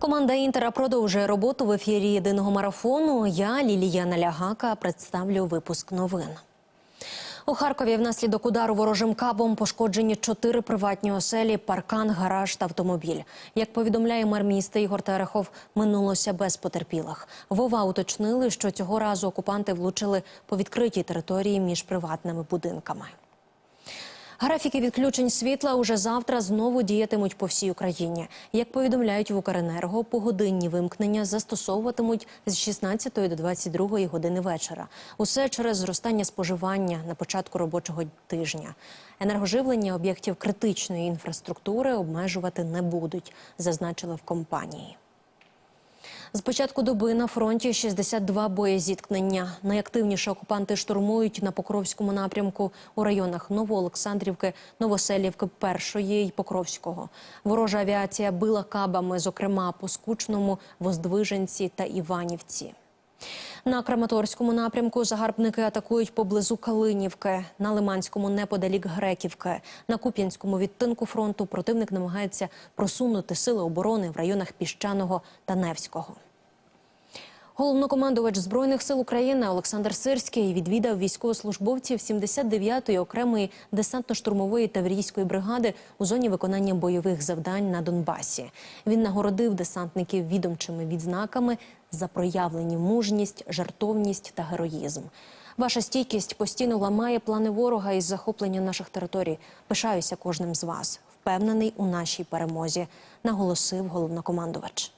Команда Інтера продовжує роботу в ефірі єдиного марафону. Я Лілія Налягака представлю випуск новин. У Харкові внаслідок удару ворожим кабом пошкоджені чотири приватні оселі, паркан, гараж та автомобіль. Як повідомляє мер міста Ігор Терехов, минулося без потерпілих. Вова уточнили, що цього разу окупанти влучили по відкритій території між приватними будинками. Графіки відключень світла уже завтра знову діятимуть по всій Україні. Як повідомляють в Укренерго, погодинні вимкнення застосовуватимуть з 16 до 22 години вечора. Усе через зростання споживання на початку робочого тижня. Енергоживлення об'єктів критичної інфраструктури обмежувати не будуть, зазначили в компанії. З початку доби на фронті 62 боєзіткнення. Найактивніше окупанти штурмують на Покровському напрямку у районах Новоолександрівки, Новоселівки, Першої й Покровського. Ворожа авіація била кабами, зокрема по Скучному, Воздвиженці та Іванівці. На Краматорському напрямку загарбники атакують поблизу Калинівки, на Лиманському неподалік Греківки. На Куп'янському відтинку фронту противник намагається просунути сили оборони в районах Піщаного та Невського. Головнокомандувач збройних сил України Олександр Сирський відвідав військовослужбовців 79-ї окремої десантно-штурмової таврійської бригади у зоні виконання бойових завдань на Донбасі. Він нагородив десантників відомчими відзнаками за проявлені мужність, жартовність та героїзм. Ваша стійкість постійно ламає плани ворога із захоплення наших територій. Пишаюся кожним з вас. Впевнений у нашій перемозі, наголосив головнокомандувач.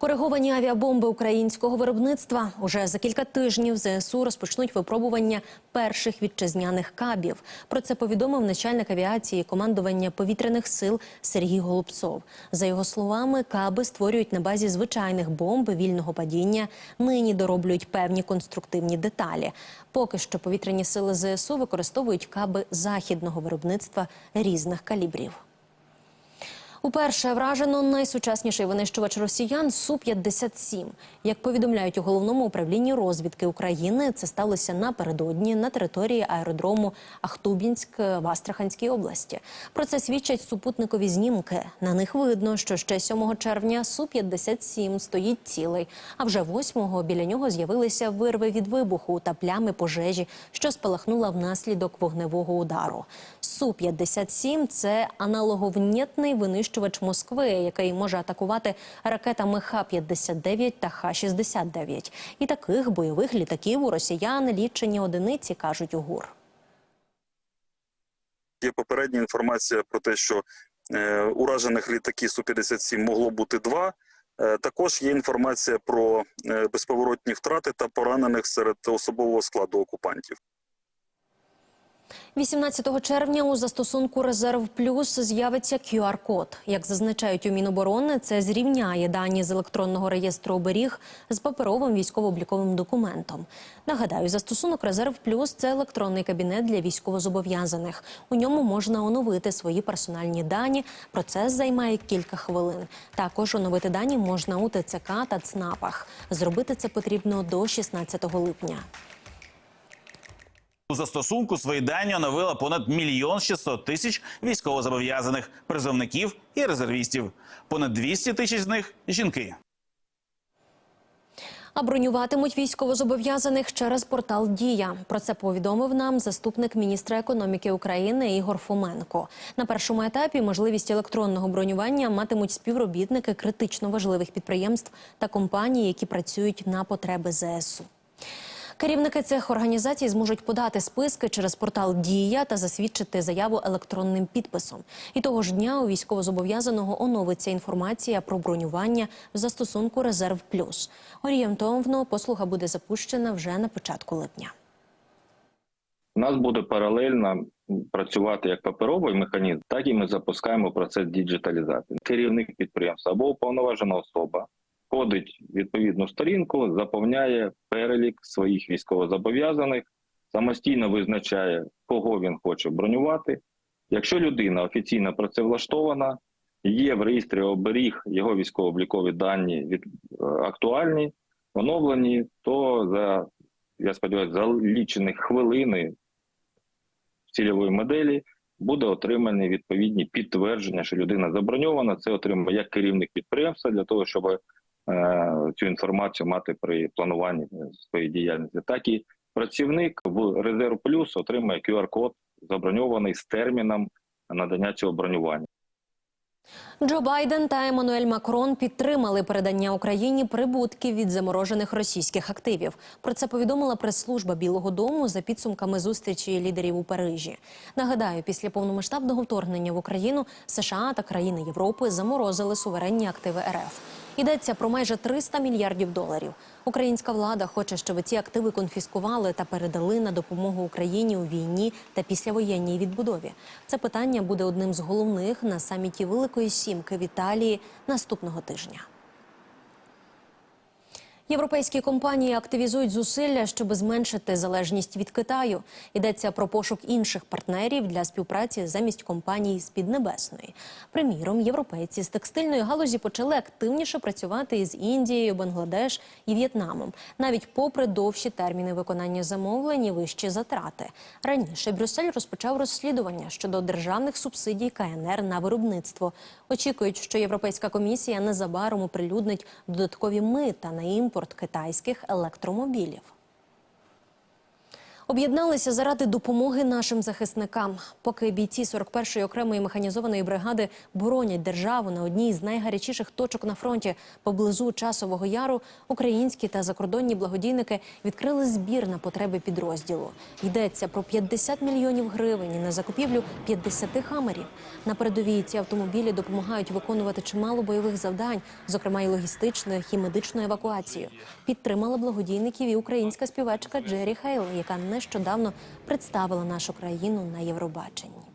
Кориговані авіабомби українського виробництва уже за кілька тижнів ЗСУ розпочнуть випробування перших вітчизняних кабів. Про це повідомив начальник авіації командування повітряних сил Сергій Голубцов. За його словами, каби створюють на базі звичайних бомб вільного падіння. Нині дороблюють певні конструктивні деталі. Поки що повітряні сили ЗСУ використовують каби західного виробництва різних калібрів. Уперше вражено найсучасніший винищувач росіян Су-57. Як повідомляють у головному управлінні розвідки України, це сталося напередодні на території аеродрому Ахтубінськ в Астраханській області. Про це свідчать супутникові знімки. На них видно, що ще 7 червня Су-57 стоїть цілий, а вже 8-го біля нього з'явилися вирви від вибуху та плями пожежі, що спалахнула внаслідок вогневого удару. Су-57 – це аналоговнєтний винищувач Москви, який може атакувати ракетами Х-59 та Х-69. І таких бойових літаків у росіян лічені одиниці, кажуть у ГУР. Є попередня інформація про те, що е, уражених літаків Су-57 могло бути два. Е, також є інформація про е, безповоротні втрати та поранених серед особового складу окупантів. 18 червня у застосунку Резерв Плюс з'явиться QR-код. Як зазначають у Міноборони, це зрівняє дані з електронного реєстру оберіг з паперовим військово-обліковим документом. Нагадаю, застосунок Резерв Плюс це електронний кабінет для військовозобов'язаних. У ньому можна оновити свої персональні дані. Процес займає кілька хвилин. Також оновити дані можна у ТЦК та ЦНАПах. Зробити це потрібно до 16 липня. У застосунку свої дані оновила понад мільйон 600 тисяч військовозобов'язаних призовників і резервістів. Понад 200 тисяч з них жінки. А бронюватимуть військовозобов'язаних через портал Дія. Про це повідомив нам заступник міністра економіки України Ігор Фоменко. На першому етапі можливість електронного бронювання матимуть співробітники критично важливих підприємств та компаній, які працюють на потреби ЗСУ. Керівники цих організацій зможуть подати списки через портал Дія та засвідчити заяву електронним підписом. І того ж дня у військовозобов'язаного оновиться інформація про бронювання в застосунку Резерв Плюс. Орієнтовно послуга буде запущена вже на початку липня. У нас буде паралельно працювати як паперовий механізм, так і ми запускаємо процес діджиталізації. Керівник підприємства або уповноважена особа входить відповідну сторінку, заповняє перелік своїх військовозобов'язаних, самостійно визначає, кого він хоче бронювати. Якщо людина офіційно працевлаштована, є в реєстрі оберіг його військово-облікові дані від е, актуальні, оновлені, то за я сподіваюся, за лічені хвилини цільової моделі буде отримані відповідні підтвердження, що людина заброньована. Це отримує як керівник підприємства для того, щоб цю інформацію мати при плануванні своєї діяльності, так і працівник в резерв плюс отримає QR-код заброньований з терміном надання цього бронювання. Джо Байден та Еммануель Макрон підтримали передання Україні прибутків від заморожених російських активів. Про це повідомила прес-служба Білого Дому за підсумками зустрічі лідерів у Парижі. Нагадаю, після повномасштабного вторгнення в Україну США та країни Європи заморозили суверенні активи РФ. Йдеться про майже 300 мільярдів доларів. Українська влада хоче, щоб ці активи конфіскували та передали на допомогу Україні у війні та післявоєнній відбудові. Це питання буде одним з головних на саміті Великої Сімки в Італії наступного тижня. Європейські компанії активізують зусилля, щоб зменшити залежність від Китаю. Йдеться про пошук інших партнерів для співпраці замість компаній з Піднебесної. Приміром, європейці з текстильної галузі почали активніше працювати із Індією, Бангладеш і В'єтнамом, навіть попри довші терміни виконання замовлень і вищі затрати. Раніше Брюссель розпочав розслідування щодо державних субсидій КНР на виробництво. Очікують, що Європейська комісія незабаром оприлюднить додаткові мита на імпорт китайських електромобілів. Об'єдналися заради допомоги нашим захисникам. Поки бійці 41-ї окремої механізованої бригади боронять державу на одній з найгарячіших точок на фронті поблизу часового яру, українські та закордонні благодійники відкрили збір на потреби підрозділу. Йдеться про 50 мільйонів гривень на закупівлю 50 хамерів. На передовій ці автомобілі допомагають виконувати чимало бойових завдань, зокрема і логістичну і медичну евакуацію. Підтримала благодійників і українська співачка Джері Хейл, яка нещодавно представила нашу країну на Євробаченні.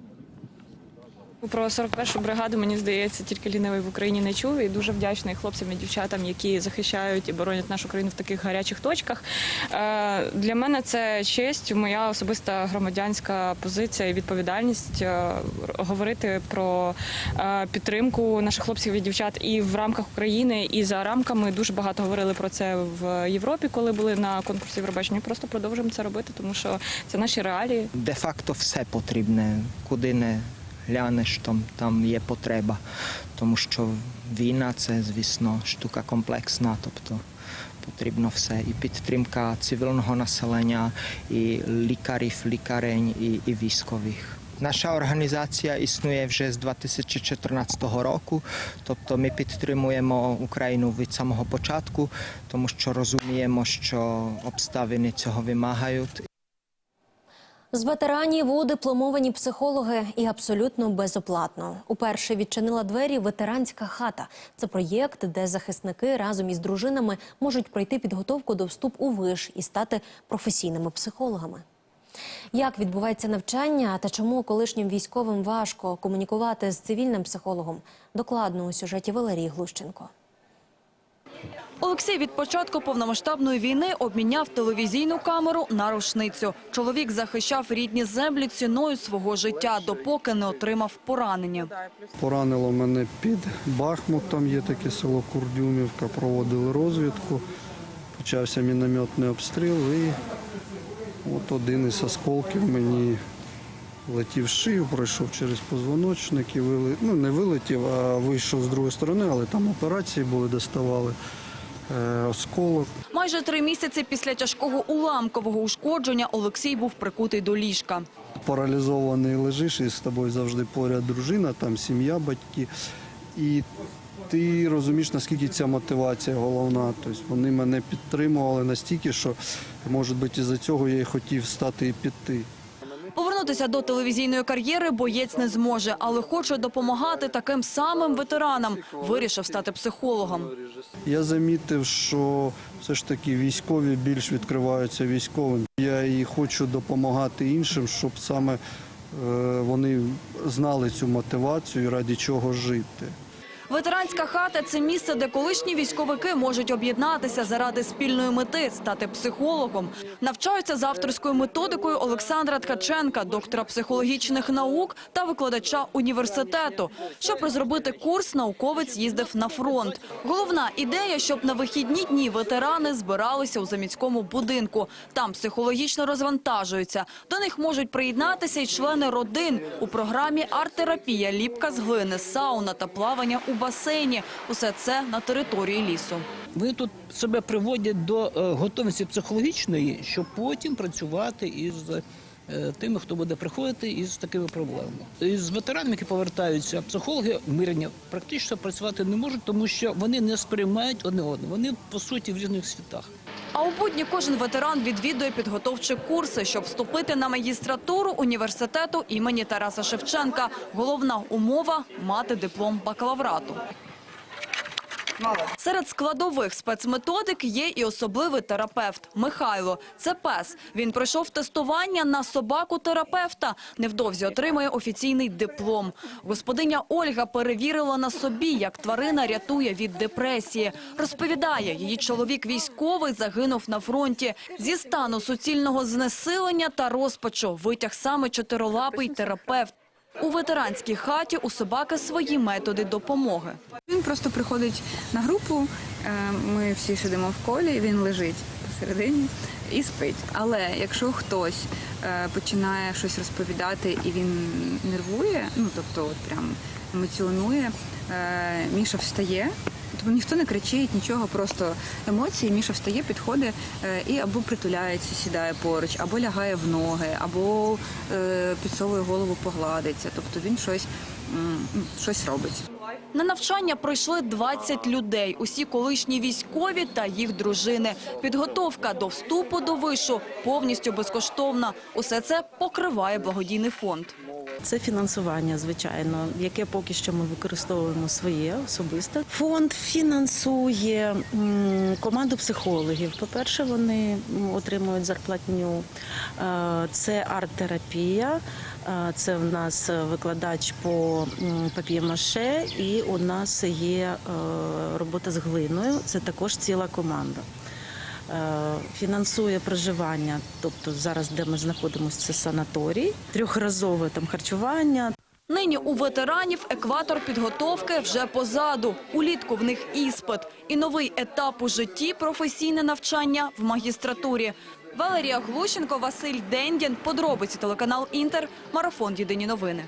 Про 41-шу бригаду, мені здається, тільки лінивий в Україні не чув. І дуже вдячний хлопцям і дівчатам, які захищають і боронять нашу країну в таких гарячих точках. Е, Для мене це честь, моя особиста громадянська позиція і відповідальність е, говорити про е, підтримку наших хлопців і дівчат і в рамках України, і за рамками. Дуже багато говорили про це в Європі, коли були на конкурсі Євробачення. Просто продовжуємо це робити, тому що це наші реалії. де-факто все потрібне, куди не глянеш, там, там є потреба. Тому що війна це, звісно, штука комплексна, тобто потрібно все. І підтримка цивільного населення, і лікарів, лікарень, і, і військових. Наша організація існує вже з 2014 року, тобто ми підтримуємо Україну від самого початку, тому що розуміємо, що обставини цього вимагають. З ветеранів у дипломовані психологи і абсолютно безоплатно. Уперше відчинила двері ветеранська хата. Це проєкт, де захисники разом із дружинами можуть пройти підготовку до вступу у виш і стати професійними психологами. Як відбувається навчання та чому колишнім військовим важко комунікувати з цивільним психологом? Докладно у сюжеті Валерії Глущенко. Олексій від початку повномасштабної війни обміняв телевізійну камеру на рушницю. Чоловік захищав рідні землі ціною свого життя, допоки не отримав поранення. Поранило мене під Бахмутом, є таке село Курдюмівка, проводили розвідку. Почався мінометний обстріл і от один із осколків мені летів шию, пройшов через позвоночник і вили... ну, не вилетів, а вийшов з другої сторони, але там операції були, доставали осколок. Майже три місяці після тяжкого уламкового ушкодження Олексій був прикутий до ліжка. паралізований лежиш, і з тобою завжди поряд дружина, там сім'я, батьки. І ти розумієш, наскільки ця мотивація головна. Тобто вони мене підтримували настільки, що, може бути, із-за цього я і хотів стати і піти. Повернутися до телевізійної кар'єри боєць не зможе, але хоче допомагати таким самим ветеранам. Вирішив стати психологом. Я замітив, що все ж таки військові більш відкриваються військовим. Я і хочу допомагати іншим, щоб саме е, вони знали цю мотивацію раді чого жити. Ветеранська хата – це місце, де колишні військовики можуть об'єднатися заради спільної мети – стати психологом. Навчаються з авторською методикою Олександра Ткаченка, доктора психологічних наук та викладача університету. Щоб розробити курс, науковець їздив на фронт. Головна ідея, щоб на вихідні дні ветерани збиралися у заміському будинку. Там психологічно розвантажуються. До них можуть приєднатися й члени родин. У програмі арт-терапія, ліпка з глини, сауна та плавання у басейні. Усе це на території лісу. Вони тут себе приводять до е, готовності психологічної, щоб потім працювати із е, тими, хто буде приходити із такими проблемами. З ветеранами, які повертаються, психологи мирення практично працювати не можуть, тому що вони не сприймають одне одного. Вони по суті в різних світах. А у будні кожен ветеран відвідує підготовчі курси, щоб вступити на магістратуру університету імені Тараса Шевченка. Головна умова – мати диплом бакалаврату. Серед складових спецметодик є і особливий терапевт Михайло. Це пес. Він пройшов тестування на собаку-терапевта. Невдовзі отримає офіційний диплом. Господиня Ольга перевірила на собі, як тварина рятує від депресії. Розповідає, її чоловік військовий загинув на фронті. Зі стану суцільного знесилення та розпачу витяг саме чотирилапий терапевт. У ветеранській хаті у собаки свої методи допомоги. Він просто приходить на групу, е, ми всі сидимо в колі, він лежить посередині і спить. Але якщо хтось е, починає щось розповідати і він нервує, ну тобто от прям емоціонує, е, Міша встає. Тобто ніхто не кричить, нічого, просто емоції. Міша встає, підходить е, і або притуляється, сідає поруч, або лягає в ноги, або е, підсовує голову, погладиться. Тобто він щось, щось робить. На навчання пройшли 20 людей. Усі колишні військові та їх дружини. Підготовка до вступу до вишу повністю безкоштовна. Усе це покриває благодійний фонд. Це фінансування, звичайно, яке поки що ми використовуємо своє особисте. Фонд фінансує команду психологів. По-перше, вони отримують зарплатню. Е, Це арт-терапія. е, Це в нас викладач по м, і у нас є е, робота з глиною. Це також ціла команда. Е, Фінансує проживання, тобто зараз, де ми знаходимося, це санаторій, трьохразове там харчування, Нині у ветеранів екватор підготовки вже позаду. Улітку в них іспит. І новий етап у житті – професійне навчання в магістратурі. Валерія Глущенко, Василь Дендін. Подробиці телеканал «Інтер». Марафон «Єдині новини».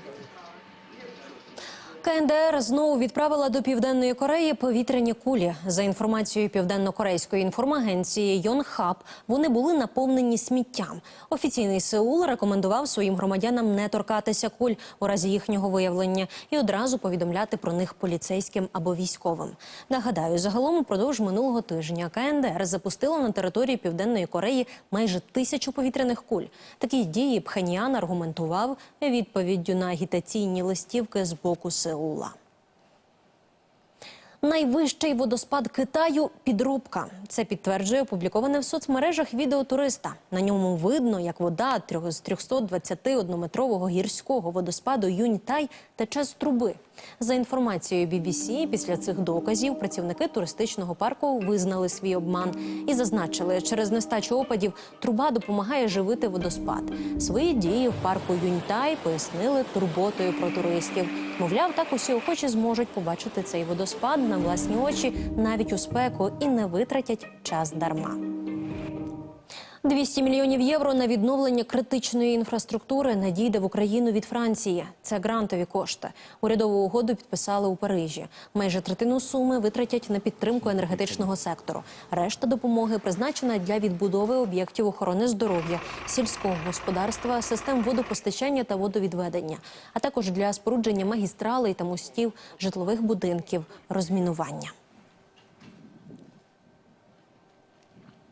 КНДР знову відправила до південної Кореї повітряні кулі. За інформацією південно-корейської інформагенції Йонхаб, вони були наповнені сміттям. Офіційний Сеул рекомендував своїм громадянам не торкатися куль у разі їхнього виявлення і одразу повідомляти про них поліцейським або військовим. Нагадаю, загалом упродовж минулого тижня КНДР запустила на території південної Кореї майже тисячу повітряних куль. Такі дії Пхеньян аргументував відповіддю на агітаційні листівки з боку Сеула. Найвищий водоспад Китаю підробка. Це підтверджує опубліковане в соцмережах відео туриста. На ньому видно, як вода з 321-метрового гірського водоспаду Юньтай тече з труби. За інформацією BBC, після цих доказів працівники туристичного парку визнали свій обман і зазначили, через нестачу опадів труба допомагає живити водоспад. Свої дії в парку Юньтай пояснили турботою про туристів. Мовляв, так усі охочі зможуть побачити цей водоспад на власні очі навіть у спеку і не витратять час дарма. 200 мільйонів євро на відновлення критичної інфраструктури надійде в Україну від Франції. Це грантові кошти. Урядову угоду підписали у Парижі. Майже третину суми витратять на підтримку енергетичного сектору. Решта допомоги призначена для відбудови об'єктів охорони здоров'я, сільського господарства, систем водопостачання та водовідведення, а також для спорудження магістралей та мостів, житлових будинків, розмінування.